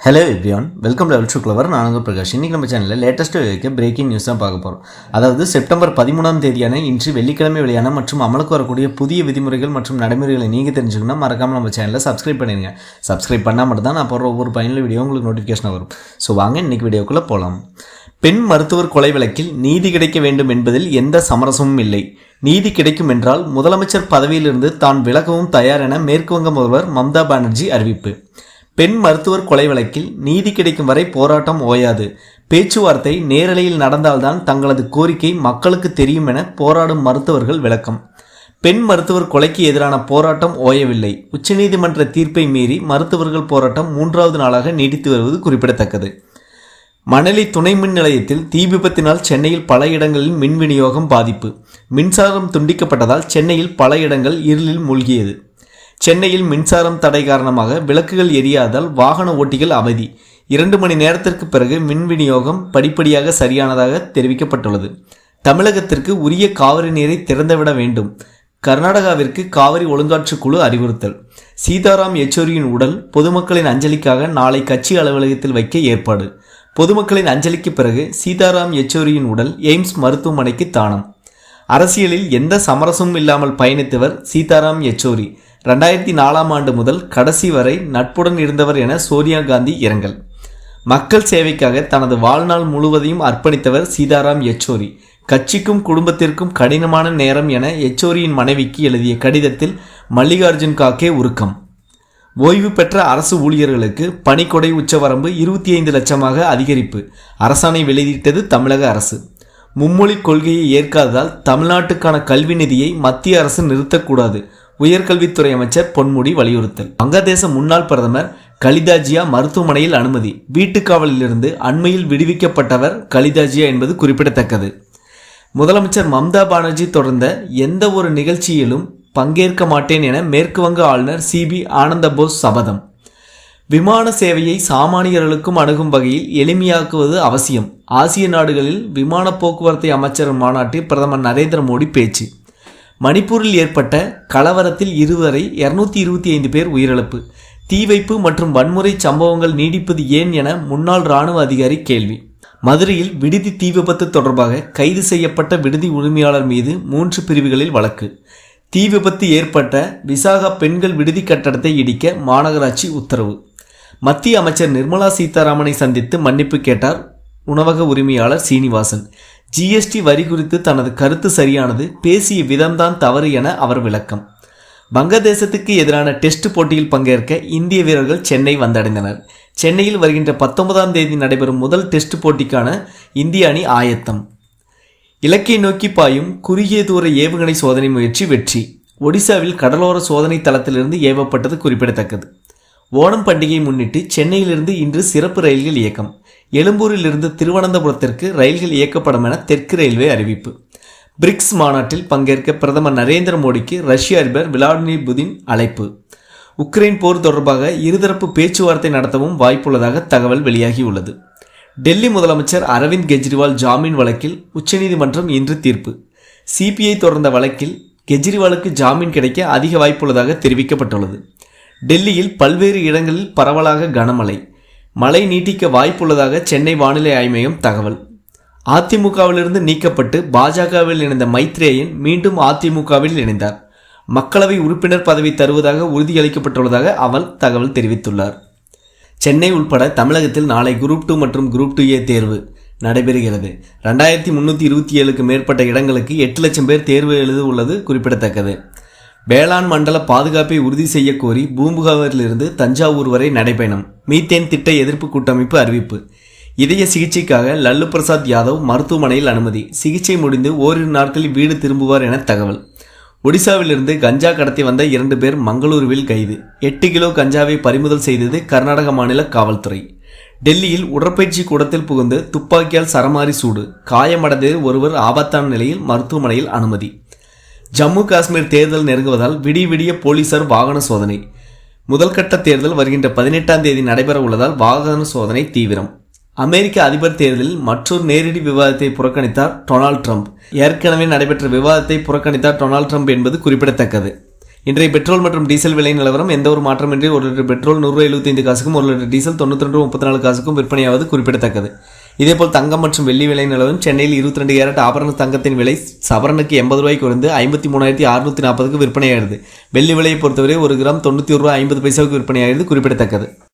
Hello everyone welcome level to clever நான் உங்கள் பிரகாஷ். இன்றைக்கி நம்ம சேனலில் லேட்டஸ்ட்டு இருக்க பிரேக்கிங் நியூஸ் தான் பார்க்க போகிறோம் அதாவது செப்டம்பர் பதிமூணாம் தேதியான இன்று வெள்ளிக்கிழமை வெளியான மற்றும் அமலுக்கு வரக்கூடிய புதிய விதிமுறைகள் மற்றும் நடைமுறைகளை நீங்கள் தெரிஞ்சுக்கணும் மறக்காமல் நம்ம சேனலில் சப்ஸ்கிரைப் பண்ணிடுங்க சப்ஸ்கிரைப் பண்ணால் மட்டும் தான் நான் போடுற ஒவ்வொரு பயனில் வீடியோ உங்களுக்கு நோட்டிஃபிகேஷன் வரும். ஸோ வாங்க இன்றைக்கி வீடியோக்குள்ளே போகலாம் பெண் மருத்துவர் கொலை வழக்கில் நீதி கிடைக்க வேண்டும் என்பதில் எந்த சமரசமும் இல்லை. நீதி கிடைக்கும் என்றால் முதலமைச்சர் பதவியிலிருந்து தான் விலகவும் தயார் என மேற்குவங்க முதல்வர் மம்தா பானர்ஜி அறிவிப்பு. பெண் மருத்துவர் கொலை வழக்கில் நீதி கிடைக்கும் வரை போராட்டம் ஓயாது. பேச்சுவார்த்தை நேரலையில் நடந்தால்தான் தங்களது கோரிக்கை மக்களுக்கு தெரியும் என போராடும் மருத்துவர்கள் விளக்கம். பெண் மருத்துவர் கொலைக்கு எதிரான போராட்டம் ஓயவில்லை. உச்சநீதிமன்ற தீர்ப்பை மீறி மருத்துவர்கள் போராட்டம் மூன்றாவது நாளாக நீடித்து வருவது குறிப்பிடத்தக்கது. மணலி துணை மின் நிலையத்தில் தீ விபத்தினால் சென்னையில் பல இடங்களில் மின் விநியோகம் பாதிப்பு. மின்சாரம் துண்டிக்கப்பட்டதால் சென்னையில் பல இடங்கள் இருளில் மூழ்கியது. சென்னையில் மின்சாரம் தடை காரணமாக விளக்குகள் எரியாதால் வாகன ஓட்டிகள் அவதி இரண்டு மணி நேரத்திற்கு பிறகு மின் விநியோகம் படிப்படியாக சரியானதாக தெரிவிக்கப்பட்டுள்ளது. தமிழகத்திற்கு உரிய காவிரி நீரை திறந்துவிட வேண்டும். கர்நாடகாவிற்கு காவிரி ஒழுங்காற்று குழு அறிவுறுத்தல். சீதாராம் யெச்சூரியின் உடல் பொதுமக்களின் அஞ்சலிக்காக நாளை கட்சி அலுவலகத்தில் வைக்க ஏற்பாடு. பொதுமக்களின் அஞ்சலிக்கு பிறகு சீதாராம் யெச்சூரியின் உடல் எய்ம்ஸ் மருத்துவமனைக்கு தானம். அரசியலில் எந்த சமரசமும் இல்லாமல் பயணித்தவர் சீதாராம் யெச்சூரி. ரெண்டாயிரத்தி நாலாம் ஆண்டு முதல் கடைசி வரை நட்புடன் இருந்தவர் என சோனியா காந்தி இரங்கல். மக்கள் சேவைக்காக தனது வாழ்நாள் முழுவதையும் அர்ப்பணித்தவர் சீதாராம் யெச்சோரி. கட்சிக்கும் குடும்பத்திற்கும் கடினமான நேரம் என யெச்சோரியின் மனைவிக்கு எழுதிய கடிதத்தில் மல்லிகார்ஜுன் காக்கே உருக்கம். ஓய்வு பெற்ற அரசு ஊழியர்களுக்கு பணிக்கொடை உச்சவரம்பு இருபத்தி ஐந்து லட்சமாக அதிகரிப்பு. அரசாணை வெளியிட்டது தமிழக அரசு. மும்மொழி கொள்கையை ஏற்காததால் தமிழ்நாட்டுக்கான கல்வி நிதியை மத்திய அரசு நிறுத்தக்கூடாது. உயர்கல்வித்துறை அமைச்சர் பொன்முடி வலியுறுத்தல். வங்கதேச முன்னாள் பிரதமர் கலிதாஜியா மருத்துவமனையில் அனுமதி. வீட்டுக்காவலிலிருந்து அண்மையில் விடுவிக்கப்பட்டவர் கலிதாஜியா என்பது குறிப்பிடத்தக்கது. முதலமைச்சர் மம்தா பானர்ஜி தொடர்ந்த எந்த ஒரு நிகழ்ச்சியிலும் பங்கேற்க மாட்டேன் என மேற்கு வங்க ஆளுநர் சிபி ஆனந்த போஸ் சபதம். விமான சேவையை சாமானியர்களுக்கும் அணுகும் வகையில் எளிமையாக்குவது அவசியம். ஆசிய நாடுகளில் விமான போக்குவரத்து அமைச்சர் மாநாட்டில் பிரதமர் நரேந்திர மோடி பேச்சு. மணிப்பூரில் ஏற்பட்ட கலவரத்தில் இருவரை இருநூத்தி இருபத்தி ஐந்து பேர் உயிரிழப்பு. தீ வைப்பு மற்றும் வன்முறை சம்பவங்கள் நீடிப்பது ஏன் என முன்னாள் இராணுவ அதிகாரி கேள்வி. மதுரையில் விடுதி தீ விபத்து தொடர்பாக கைது செய்யப்பட்ட விடுதி உரிமையாளர் மீது மூன்று பிரிவுகளில் வழக்கு. தீ விபத்து ஏற்பட்ட விசாகா பெண்கள் விடுதி கட்டடத்தை இடிக்க மாநகராட்சி உத்தரவு. மத்திய அமைச்சர் நிர்மலா சீதாராமனை சந்தித்து மன்னிப்பு கேட்டார் உணவக உரிமையாளர் சீனிவாசன். ஜிஎஸ்டி வரி குறித்து தனது கருத்து சரியானது பேசிய விதம்தான் தவறு என அவர் விளக்கம். வங்கதேசத்துக்கு எதிரான டெஸ்ட் போட்டியில் பங்கேற்க இந்திய வீரர்கள் சென்னை வந்தடைந்தனர். சென்னையில் வருகின்ற பத்தொன்பதாம் தேதி நடைபெறும் முதல் டெஸ்ட் போட்டிக்கான இந்திய அணி ஆயத்தம். இலக்கை நோக்கி பாயும் குறுகிய தூர ஏவுகணை சோதனை முயற்சி வெற்றி. ஒடிசாவில் கடலோர சோதனை தளத்திலிருந்து ஏவப்பட்டது குறிப்பிடத்தக்கது. ஓணம் பண்டிகையை முன்னிட்டு சென்னையிலிருந்து இன்று சிறப்பு ரயில்கள் இயக்கம். எழும்பூரிலிருந்து திருவனந்தபுரத்திற்கு ரயில்கள் இயக்கப்படும் என தெற்கு ரயில்வே அறிவிப்பு. பிரிக்ஸ் மாநாட்டில் பங்கேற்க பிரதமர் நரேந்திர மோடிக்கு ரஷ்ய அதிபர் விளாடிமிர் புதின் அழைப்பு. உக்ரைன் போர் தொடர்பாக இருதரப்பு பேச்சுவார்த்தை நடத்தவும் வாய்ப்புள்ளதாக தகவல் வெளியாகியுள்ளது. டெல்லி முதலமைச்சர் அரவிந்த் கெஜ்ரிவால் ஜாமீன் வழக்கில் உச்சநீதிமன்றம் இன்று தீர்ப்பு. சிபிஐ தொடர்ந்த வழக்கில் கெஜ்ரிவாலுக்கு ஜாமீன் கிடைக்க அதிக வாய்ப்புள்ளதாக தெரிவிக்கப்பட்டுள்ளது. டெல்லியில் பல்வேறு இடங்களில் பரவலாக கனமழை. மழை நீட்டிக்க வாய்ப்புள்ளதாக சென்னை வானிலை ஆய்மையம் தகவல். அதிமுகவிலிருந்து நீக்கப்பட்டு பாஜகவில் இணைந்த மைத்ரேயன் மீண்டும் அதிமுகவில் இணைந்தார். மக்களவை உறுப்பினர் பதவி தருவதாக உறுதியளிக்கப்பட்டுள்ளதாக அவர் தகவல் தெரிவித்துள்ளார். சென்னை உட்பட தமிழகத்தில் நாளை குரூப் டூ மற்றும் குரூப் டூ ஏ தேர்வு நடைபெறுகிறது. ரெண்டாயிரத்தி முந்நூற்றி இருபத்தி ஏழுக்கு மேற்பட்ட இடங்களுக்கு எட்டு லட்சம் பேர் தேர்வு எழுத உள்ளது குறிப்பிடத்தக்கது. வேளாண் மண்டல பாதுகாப்பை உறுதி செய்ய கோரி பூம்புகாவிலிருந்து தஞ்சாவூர் வரை நடைபயணம். மீத்தேன் திட்ட எதிர்ப்பு கூட்டமைப்பு அறிவிப்பு. இதய சிகிச்சைக்காக லல்லு பிரசாத் யாதவ் மருத்துவமனையில் அனுமதி. சிகிச்சை முடிந்து ஓரிரு நாட்களில் வீடு திரும்புவார் என தகவல். ஒடிசாவிலிருந்து கஞ்சா கடத்தி வந்த இரண்டு பேர் மங்களூருவில் கைது. எட்டு கிலோ கஞ்சாவை பறிமுதல் செய்தது கர்நாடக மாநில காவல்துறை. டெல்லியில் உடற்பயிற்சி கூடத்தில் புகுந்து துப்பாக்கியால் சரமாரி சூடு. காயமடைந்தது ஒருவர் ஆபத்தான நிலையில் மருத்துவமனையில் அனுமதி. ஜம்மு காஷ்மீர் தேர்தல் நெருங்குவதால் விடிய விடிய போலீசார் வாகன சோதனை. முதல்கட்ட தேர்தல் வருகின்ற பதினெட்டாம் தேதி நடைபெற உள்ளதால் வாகன சோதனை தீவிரம். அமெரிக்க அதிபர் தேர்தலில் மற்றொரு நேரடி விவாதத்தை புறக்கணித்தார் டொனால்ட் ட்ரம்ப். ஏற்கனவே நடைபெற்ற விவாதத்தை புறக்கணித்தார் டொனால்ட் ட்ரம்ப் என்பது குறிப்பிடத்தக்கது. இன்றைய பெட்ரோல் மற்றும் டீசல் விலை நிலவரம் எந்த ஒரு மாற்றமின்றி ஒரு லிட்டர் பெட்ரோல் நூறு எழுபத்தைந்து காசுக்கும் ஒரு லிட்டர் டீசல் தொண்ணூற்றி ரெண்டு முப்பத்தி நாலு காசுக்கும் விற்பனையாவது குறிப்பிடத்தக்கது. இதேபோல் தங்கம் மற்றும் வெள்ளி விலை நிலவும் சென்னையில் இருபத்தி ரெண்டு கேரட் ஆபரண தங்கத்தின் விலை சவரனுக்கு எண்பது ரூபாய் குறைந்து ஐம்பத்தி மூணாயிரத்தி அறுநூத்தி நாற்பதுக்கு விற்பனையாகிறது வெள்ளி விலையை பொறுத்தவரை ஒரு கிராம் தொண்ணூற்றி ஒரு ரூபாய் ஐம்பது பைசாவுக்கு விற்பனையாகிறது குறிப்பிடத்தக்கது.